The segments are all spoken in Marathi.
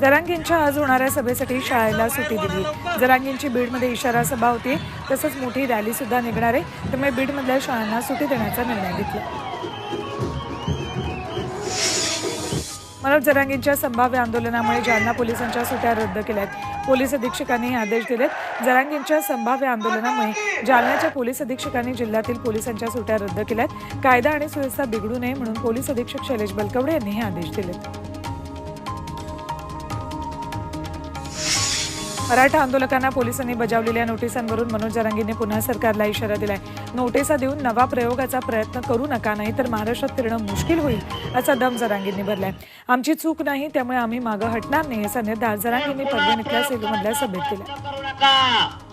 जरांगींच्या आज होणाऱ्या सभेसाठी शाळेला सुटी दिली. जरांगींची बीडमध्ये इशारा सभा होती. तसंच मोठी रॅली सुद्धा निघणार आहे. त्यामुळे बीडमधल्या शाळांना सुटी देण्याचा निर्णय घेतला. मनोज जरांगींच्या संभाव्य आंदोलनामुळे जालना पोलिसांच्या सुट्या रद्द केल्यात. पोलीस अधीक्षकांनी आदेश दिलेत. जरांगींच्या संभाव्य आंदोलनामुळे जालन्याच्या पोलीस अधीक्षकांनी जिल्ह्यातील पोलिसांच्या सुट्या रद्द केल्यात. कायदा आणि सुव्यवस्था बिघडू नये म्हणून पोलीस अधीक्षक शैलेश बलकवडे यांनी हे आदेश दिलेत. मराठा आंदोलकांना पोलिसांनी बजावलेल्या नोटिसांवरून मनोज जरांगीने पुन्हा सरकारला इशारा दिलाय. नोटिसा देऊन नवा प्रयोगाचा प्रयत्न करू नका नाही तर महाराष्ट्रात फिरणं मुश्किल होईल असा दम जरांगींनी भरलाय. आमची चूक नाही त्यामुळे आम्ही मागं हटणार नाही असा निर्धार जरांगींनी परभणीतल्या सेलूमधल्या सभेत दिला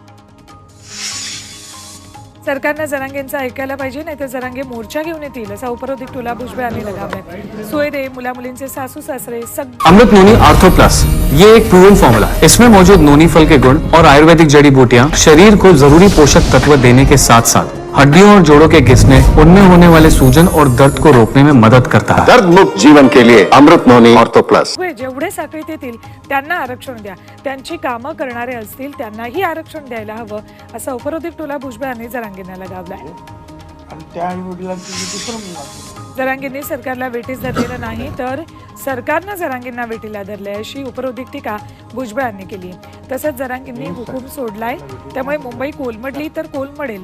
सरकारनं जरांगेंचं ऐकायला पाहिजे नाही तर जरांगे मोर्चा घेऊन येतील असा उपरोधिक टोला भुजबळ यांनी लगावलाय. सोयरे मुला मुलींचे सासू सासरे अमृत नोनी आर्थो प्लस ये एक प्रूवन फॉर्मूला इसमें मौजूद नोनी फल के गुण और आयुर्वेदिक जड़ी बूटियाँ शरीर को जरूरी पोषक तत्व देने के साथ साथ हड्डियों और जोड़ों के घिसने उनमें होने वाले सूजन और दर्द को रोकने में मदद करता है। दर्द मुक्त जीवन के लिए अमृत नोनी ऑर्थो प्लस। होय, जेवढे साखळीत येतील त्यांना आरक्षण द्या. त्यांची कामं करणारे असतील त्यांनाही आरक्षण द्यायला हवं असा उपरोधिक टोला भुजबळ यांनी जरांगींना लगावलाय. आणि त्या आई वडिलांचं दुसरं मुलगा जरांगींनी सरकारला वेटीस धरलेलं नाही तर सरकारनं जरांगींना वेटीला धरलंय अशी उपरोधिक टीका भुजबळ यांनी केली. तसंच जरांगींनी हुकूम सोडलाय. त्यामुळे मुंबई कोलमडली तर कोलमडेल.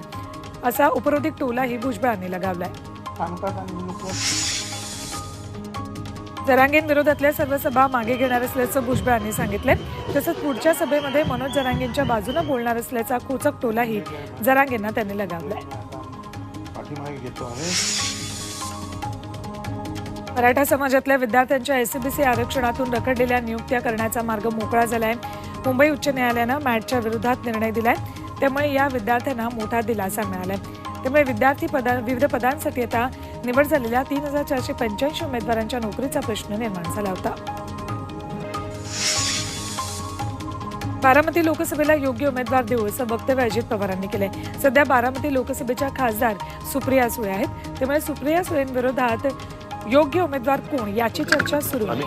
असा उपरोधिक टोलाही भुजबळांनी लगावलाय. सांगतात विरोधातल्या जरांगेंविरोधातल्या सर्व सभा मागे घेणार असल्याचं भुजबळ यांनी सांगितलंय. तसंच पुढच्या सभेमध्ये मनोज जरांगेंच्या बाजूनं बोलणार असल्याचा कोचक टोलाही जरांगेंना त्यांनी लगावलाय. मराठा समाजातल्या विद्यार्थ्यांच्या एससीबीसी आरक्षणातून रखडलेल्या नियुक्त्या करण्याचा मार्ग मोकळा झालाय. मुंबई उच्च न्यायालयानं मॅटच्या विरोधात निर्णय दिलाय. त्यामुळे या विद्यार्थ्यांना मोठा दिलासा मिळालाय. त्यामुळे विद्यार्थी पदा विविध पदांसाठी आता निवड झालेल्या तीन हजार चारशे पंच्याऐंशी उमेदवारांच्या नोकरीचा प्रश्न निर्माण झाला होता. बारामती लोकसभेला योग्य उमेदवार देऊ असं वक्तव्य अजित पवारांनी केलंय. सध्या बारामती लोकसभेच्या खासदार सुप्रिया सुळे आहेत. त्यामुळे सुप्रिया सुळेंविरोधात योग्य उमेदवार कोण याची चर्चा सुरू आहे.